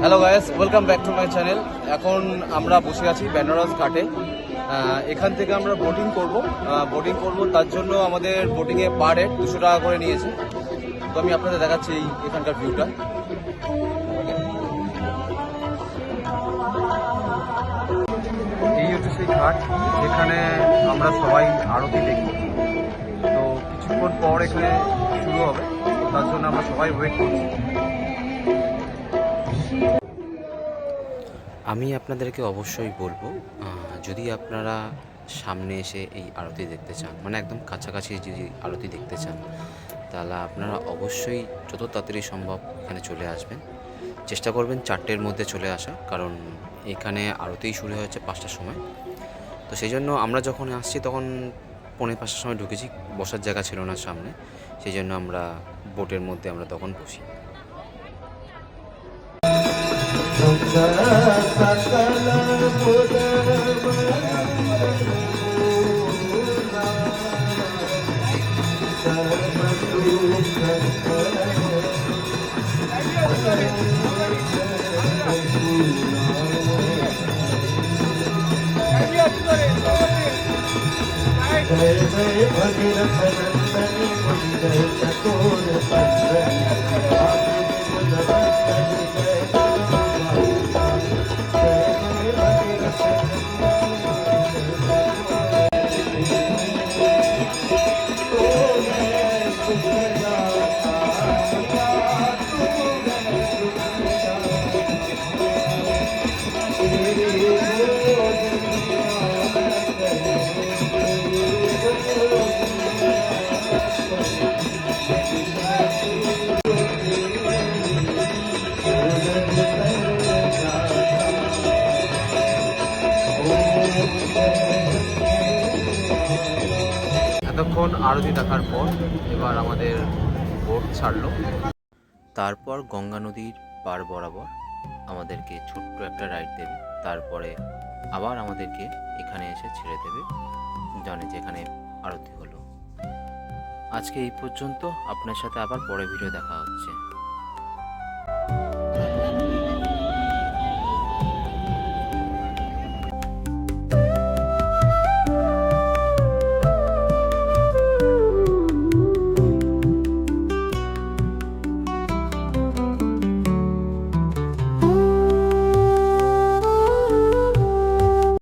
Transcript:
Hello guys welcome back to my channel এখন আমরা বসে আছি বেনারস ঘাটে। এখান থেকে আমরা বোটিং করব। বোটিং করব, তার জন্য আমাদের বোটিংয়ে পার হেড দুশো টাকা করে নিয়েছে। তো আমি আপনাদের দেখাচ্ছি এই এখানকার ভিউটা সেই ঘাট যেখানে আমরা সবাই আরতি দেখি। তো কিছুক্ষণ পর এখানে শুরু হবে, তার জন্য আমরা সবাই ওয়েট করছি। আমি আপনাদেরকে অবশ্যই বলব যদি আপনারা সামনে এসে এই আরতি দেখতে চান মানে একদম কাছাকাছি যদি আরতি দেখতে চান, তাহলে আপনারা অবশ্যই যত তাড়াতাড়ি সম্ভব এখানে চলে আসবেন। চেষ্টা করবেন চারটের মধ্যে চলে আসা, কারণ এখানে আরতি শুরু হয়েছে পাঁচটার সময়। তো সেই জন্য আমরা যখন আসছি তখন পৌনে পাঁচটার সময় ঢুকেছি, বসার জায়গা ছিল না সামনে, সেই জন্য আমরা বোটের মধ্যে আমরা তখন বসি। जय जय भगीरथ नंदनी मुनि जय चकोर पंदनी जय এতক্ষণ আরতি দেখার পর এবার আমাদের বোট ছাড়লো। তারপর গঙ্গা নদীর পার বরাবর আমাদেরকে ছোট্ট একটা রাইড দেবে। তারপরে আবার আমাদেরকে এখানে এসে ছেড়ে দেবে। জানে যেখানে আরতি হলো। আজকে এই পর্যন্ত। আপনার সাথে আবার পরে ভিডিও দেখা হচ্ছে।